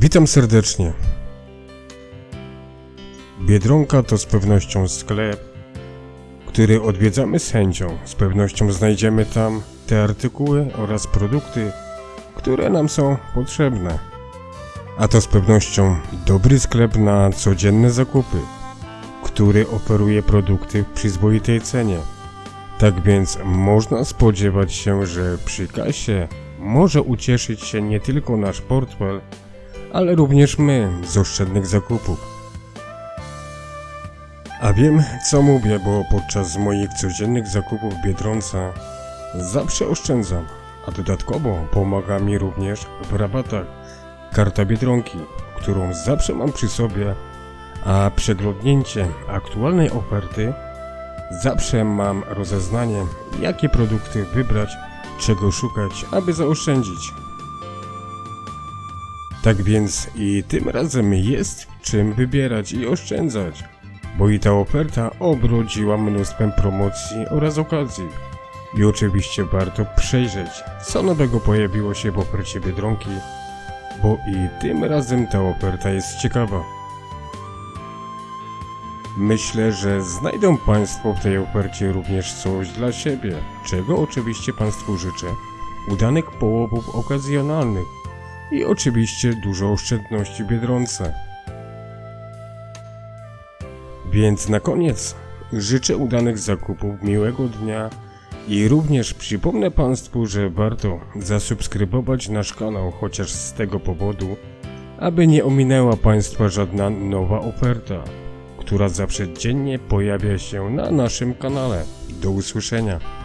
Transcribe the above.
Witam serdecznie. Biedronka to z pewnością sklep, który odwiedzamy z chęcią. Z pewnością znajdziemy tam te artykuły oraz produkty, które nam są potrzebne. A to z pewnością dobry sklep na codzienne zakupy, który oferuje produkty w przyzwoitej cenie. Tak więc można spodziewać się, że przy kasie może ucieszyć się nie tylko nasz portfel, ale również my z oszczędnych zakupów. A wiem co mówię, bo podczas moich codziennych zakupów w Biedronce zawsze oszczędzam, a dodatkowo pomaga mi również w rabatach karta Biedronki, którą zawsze mam przy sobie, a przeglądnięcie aktualnej oferty zawsze mam rozeznanie, jakie produkty wybrać, czego szukać, aby zaoszczędzić. Tak więc i tym razem jest czym wybierać i oszczędzać, bo i ta oferta obrodziła mnóstwem promocji oraz okazji. I oczywiście warto przejrzeć, co nowego pojawiło się w ofercie Biedronki, bo i tym razem ta oferta jest ciekawa. Myślę, że znajdą Państwo w tej ofercie również coś dla siebie, czego oczywiście Państwu życzę. Udanych połowów okazjonalnych i oczywiście dużo oszczędności Biedronce. Więc na koniec życzę udanych zakupów, miłego dnia i również przypomnę Państwu, że warto zasubskrybować nasz kanał chociaż z tego powodu, aby nie ominęła Państwa żadna nowa oferta, która zawsze dziennie pojawia się na naszym kanale. Do usłyszenia.